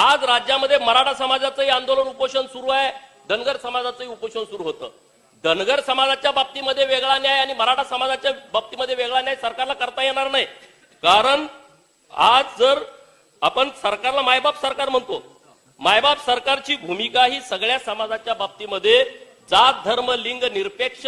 आज राज्यामध्ये मराठा समाजाचंही आंदोलन उपोषण सुरू आहे धनगर समाजाचंही उपोषण सुरू होतं. धनगर समाजाच्या बाबतीमध्ये वेगळा न्याय आणि मराठा समाजाच्या बाबतीमध्ये वेगळा न्याय सरकारला करता येणार नाही. कारण आज जर आपण सरकारला मायबाप सरकार म्हणतो मायबाप सरकारची भूमिका ही सगळ्या समाजाच्या बाबतीमध्ये जात धर्म लिंग निरपेक्ष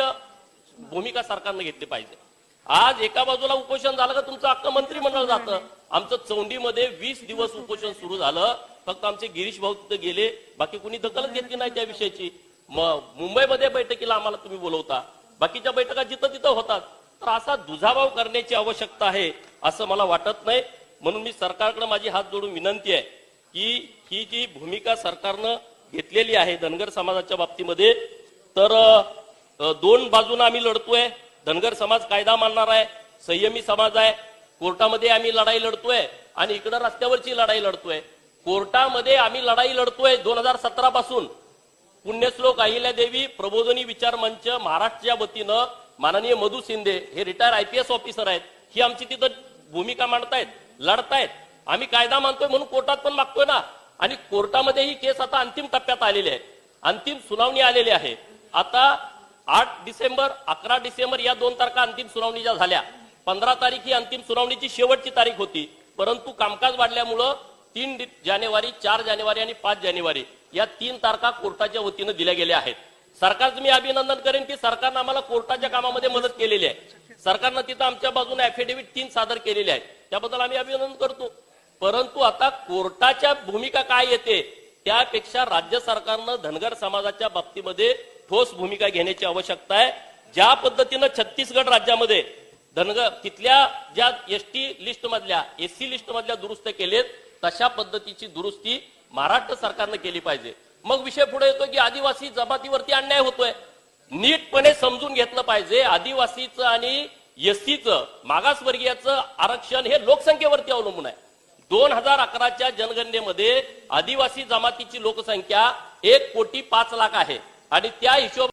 भूमिका सरकारनं घेतली पाहिजे. आज एका बाजूला उपोषण झालं का तुमचं अख्खं मंत्रिमंडळ जातं. आमचं चौंडीमध्ये वीस दिवस उपोषण सुरू झालं. फक्त आमचे गिरीश भाऊ तिथे गेले. बाकी कुणी दखलच घेतली नाही त्या विषयाची. मुंबईमध्ये बैठकीला आम्हाला तुम्ही बोलवता. बाकीच्या बैठका जिथं तिथं होतात. तर असा दुजाभाव करण्याची आवश्यकता आहे असं मला वाटत नाही. म्हणून मी सरकारकडे माझी हात जोडून विनंती आहे की ही जी भूमिका सरकारनं घेतलेली आहे धनगर समाजाच्या बाबतीमध्ये तर दोन बाजूनं आम्ही लढतोय. धनगर समाज कायदा मानणार आहे संयमी समाज आहे. कोर्टामध्ये आम्ही लढाई लढतोय आणि इकडं रस्त्यावरची लढाई लढतोय. कोर्टामध्ये आम्ही लढाई लढतोय दोन हजार सतरा पासून. पुण्यश्लोक अहिल्यादेवी प्रबोधनी विचार मंच महाराष्ट्रच्या वतीनं माननीय मधु शिंदे हे रिटायर आयपीएस ऑफिसर आहेत. ही आमची तिथं भूमिका मांडतायत लढतायत. आम्ही कायदा मानतोय म्हणून कोर्टात पण मागतोय ना. आणि कोर्टामध्ये ही केस आता अंतिम टप्प्यात आलेली आहे. अंतिम सुनावणी आलेली आहे. आता आठ डिसेंबर अकरा डिसेंबर या दोन तारखा अंतिम सुनावणीच्या झाल्या. पंधरा तारीख ही अंतिम सुनावणीची शेवटची तारीख होती. परंतु कामकाज वाढल्यामुळं तीन जानेवारी चार जानेवारी आणि पाच जानेवारी या तीन तारखा कोर्टाच्या वतीनं दिल्या गेल्या आहेत. सरकारचं मी अभिनंदन करेन की सरकारनं आम्हाला कोर्टाच्या कामामध्ये मदत केलेली आहे. सरकारनं तिथं आमच्या बाजूने अफिडेव्हिट तीन सादर केलेले आहेत. त्याबद्दल आम्ही अभिनंदन करतो. परंतु आता कोर्टाच्या भूमिका काय येते? त्यापेक्षा राज्य सरकारनं धनगर समाजाच्या बाबतीमध्ये ठोस भूमिका घेण्याची आवश्यकता आहे. ज्या पद्धतीनं छत्तीसगड राज्यामध्ये धनगर तिथल्या ज्या एस टी लिस्ट मधल्या एस सी लिस्ट मधल्या दुरुस्त केलेत तशा पद्धतीची दुरुस्ती महाराष्ट्र सरकारनं केली पाहिजे. मग विषय पुढे येतो की आदिवासी जमातीवरती अन्याय होतोय. नीटपणे समजून घेतलं पाहिजे. आदिवासीचं आणि एससीचं मागासवर्गीयाचं आरक्षण हे लोकसंख्येवरती अवलंबून आहे. दोन हजार अकराच्या जनगणनेमध्ये आदिवासी जमातीची लोकसंख्या एक कोटी पाच लाख आहे. आणि त्या हिशोब